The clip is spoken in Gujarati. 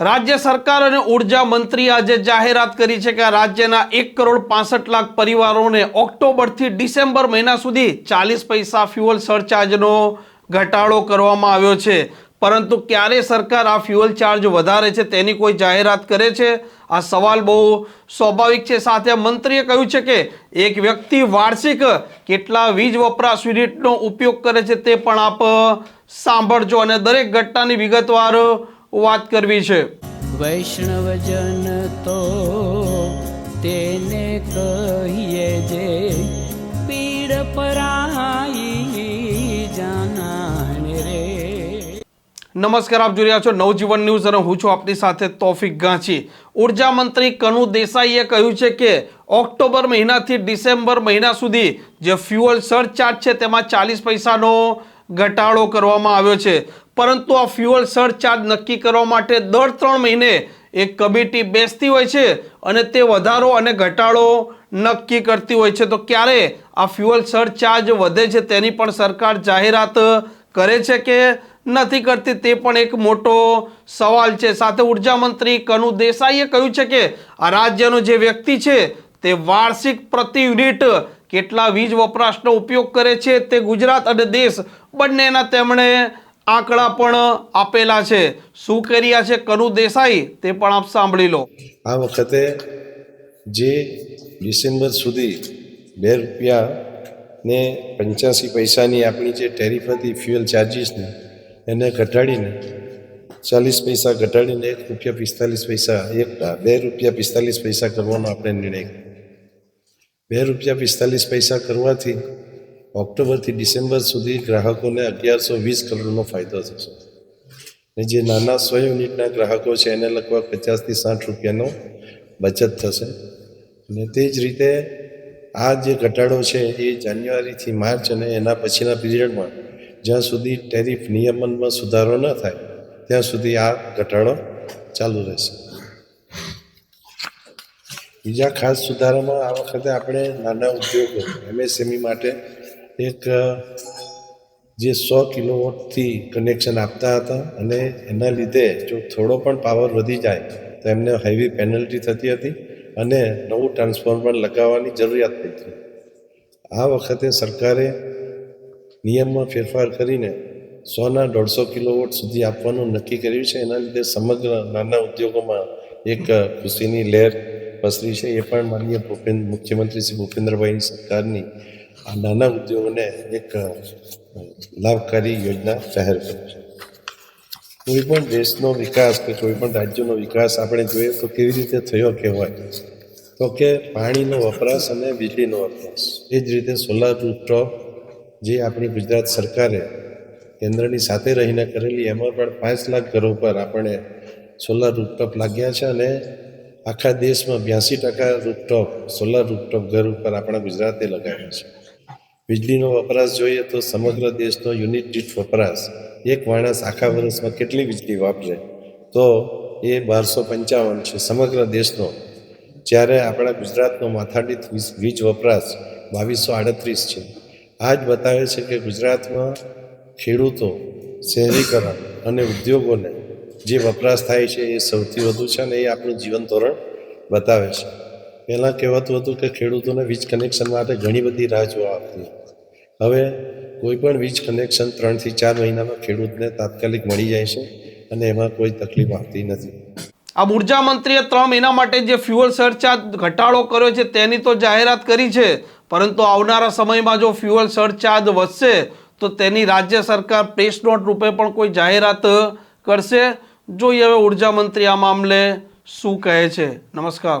રાજ્ય સરકાર અને ઊર્જા મંત્રી આજે જાહેરાત કરી છે કે રાજ્યના એક કરોડ પાસઠ લાખ પરિવારોને ઓક્ટોબરથી ડિસેમ્બર મહિના સુધી ચાલીસ પૈસા ફ્યુઅલ સરચાર્જનો ઘટાડો કરવામાં આવ્યો છે. પરંતુ ક્યારે સરકાર આ ફ્યુઅલ ચાર્જ વધારે છે તેની કોઈ જાહેરાત કરે છે? આ સવાલ બહુ સ્વાભાવિક છે. સાથે મંત્રીએ કહ્યું છે કે એક વ્યક્તિ વાર્ષિક કેટલા વીજ વપરાશ યુનિટનો ઉપયોગ કરે છે તે પણ આપ સાંભળજો અને દરેક ઘટનાની વિગતવાર વાત કરવી છે. વૈષ્ણવજન તો તેને કહીએ જે પીડ પરાઈ જાનાને રે. નમસ્કાર આપ જોઈ રહ્યા છો નવજીવન ન્યૂઝ અને હું છું આપની સાથે તોફિક ગાંચી. ઊર્જા મંત્રી કનુ દેસાઈએ કહ્યું છે કે ઓક્ટોબર મહિનાથી ડિસેમ્બર મહિના સુધી જે ફ્યુઅલ સરચાર્જ છે તેમાં ચાલીસ પૈસાનો ઘટાડો કરવામાં આવ્યો છે. પરંતુ આ ફ્યુઅલ સરચાર્જ નક્કી કરવા માટે દર ત્રણ મહિને એક કમિટી બેસતી હોય છે અને તે વધારો અને ઘટાડો નક્કી કરતી હોય છે. તો ક્યારે આ ફ્યુઅલ સરચાર્જ વધે છે તેની પણ સરકાર જાહેરાત કરે છે કે નથી કરતી તે પણ એક મોટો સવાલ છે. સાથે ઊર્જા મંત્રી કનુ દેસાઈએ કહ્યું છે કે આ રાજ્યનો જે વ્યક્તિ છે તે વાર્ષિક પ્રતિ યુનિટ કેટલા વીજ વપરાશનો ઉપયોગ કરે છે તે ગુજરાત અને દેશ બંનેના તેમણે આંકડા પણ આપેલા છે. શું કર્યા છે કનુ દેસાઈ? તે પણ આપ સાંભળી લો. આ વખતે જે ડિસેમ્બર સુધી બે રૂપિયા ને પંચ્યાસી પૈસાની આપણી જે ટેરિફ હતી, ફ્યુઅલ ચાર્જિસની, એને ઘટાડીને ચાલીસ પૈસા ઘટાડીને એક રૂપિયા પિસ્તાલીસ પૈસા, એક બે રૂપિયા પિસ્તાલીસ પૈસા કરવાનો આપણે નિર્ણય બે રૂપિયા પિસ્તાલીસ પૈસા કરવાથી ઓક્ટોબરથી ડિસેમ્બર સુધી ગ્રાહકોને અગિયારસો વીસ કરોડનો ફાયદો થશે ને જે નાના સો યુનિટના ગ્રાહકો છે, એને લગભગ પચાસથી સાઠ રૂપિયાનો બચત થશે. અને તે જ રીતે આ જે ઘટાડો છે, એ જાન્યુઆરીથી માર્ચ અને એના પછીના પીરિયડમાં જ્યાં સુધી ટેરિફ નિયમનમાં સુધારો ન થાય, ત્યાં સુધી આ ઘટાડો ચાલુ રહેશે. બીજા ખાસ સુધારામાં આ વખતે આપણે નાના ઉદ્યોગો, એમએસએમઈ માટે એક જે સો કિલોવોટથી કનેક્શન આપતા હતા અને એના લીધે જો થોડો પણ પાવર વધી જાય, તો એમને હેવી પેનલ્ટી થતી હતી અને નવું ટ્રાન્સફોર્મર લગાવવાની જરૂરિયાત પડી આ વખતે સરકારે નિયમમાં ફેરફાર કરીને સોના દોઢસો કિલોવોટ સુધી આપવાનું નક્કી કર્યું છે. એના લીધે સમગ્ર નાના ઉદ્યોગોમાં એક ખુશીની લહેર પસરી છે. એ પણ માનીય ભૂપેન્દ્ર, મુખ્યમંત્રી શ્રી ભૂપેન્દ્રભાઈની સરકારની આ નાના ઉદ્યોગોને એક લાભકારી યોજના જાહેર કરી છે. કોઈ પણ દેશનો વિકાસ કે કોઈ પણ રાજ્યનો વિકાસ આપણે જોઈએ તો કેવી રીતે થયો કહેવાય તો કે પાણીનો વપરાશ અને વીજળીનો વપરાશ. એ જ રીતે સોલાર રૂફટોપ જે આપણી ગુજરાત સરકારે કેન્દ્રની સાથે રહીને કરેલી, એમાં પણ પાંચ લાખ ઘરો પર આપણે સોલાર રૂફટોપ લાગ્યા છે અને આખા દેશમાં બ્યાસી ટકા રૂફટોપ સોલાર રૂફટોપ ઘર ઉપર આપણા ગુજરાતે લગાવ્યા છે. વીજળીનો વપરાશ જોઈએ તો સમગ્ર દેશનો યુનિટ દીઠ વપરાશ એક માણસ આખા વર્ષમાં કેટલી વીજળી વાપરે? તો એ બારસો પંચાવન છે સમગ્ર દેશનો. જ્યારે આપણા ગુજરાતનો માથાદીઠ વીજ- વપરાશ બાવીસો આડત્રીસ છે. આ જ બતાવે છે કે ગુજરાતમાં ખેડૂતો, શહેરીકરણ અને ઉદ્યોગોને જે વપરાશ થાય છે એ સૌથી વધુ છે અને એ આપણું જીવન ધોરણ બતાવે છે. પહેલાં કહેવાતું હતું કે ખેડૂતોને વીજ કનેક્શન માટે ઘણી બધી રાહ જોવા આપતી હવે કોઈ પણ વીજ કનેક્શન ત્રણથી ચાર મહિનામાં ખેડૂતને તાત્કાલિક મળી જાય છે અને એમાં કોઈ તકલીફ આવતી નથી. આ ઊર્જા મંત્રીએ ત્રણ મહિના માટે જે ફ્યુઅલ સરચાર્જ ઘટાડો કર્યો છે તેની તો જાહેરાત કરી છે. પરંતુ આવનારા સમયમાં જો ફ્યુઅલ સરચાર્જ વધશે, તો તેની રાજ્ય સરકાર પ્રેસ નોટ રૂપે પણ કોઈ જાહેરાત કરશે? જોઈએ હવે ઊર્જા મંત્રી આ મામલે શું કહે છે. નમસ્કાર.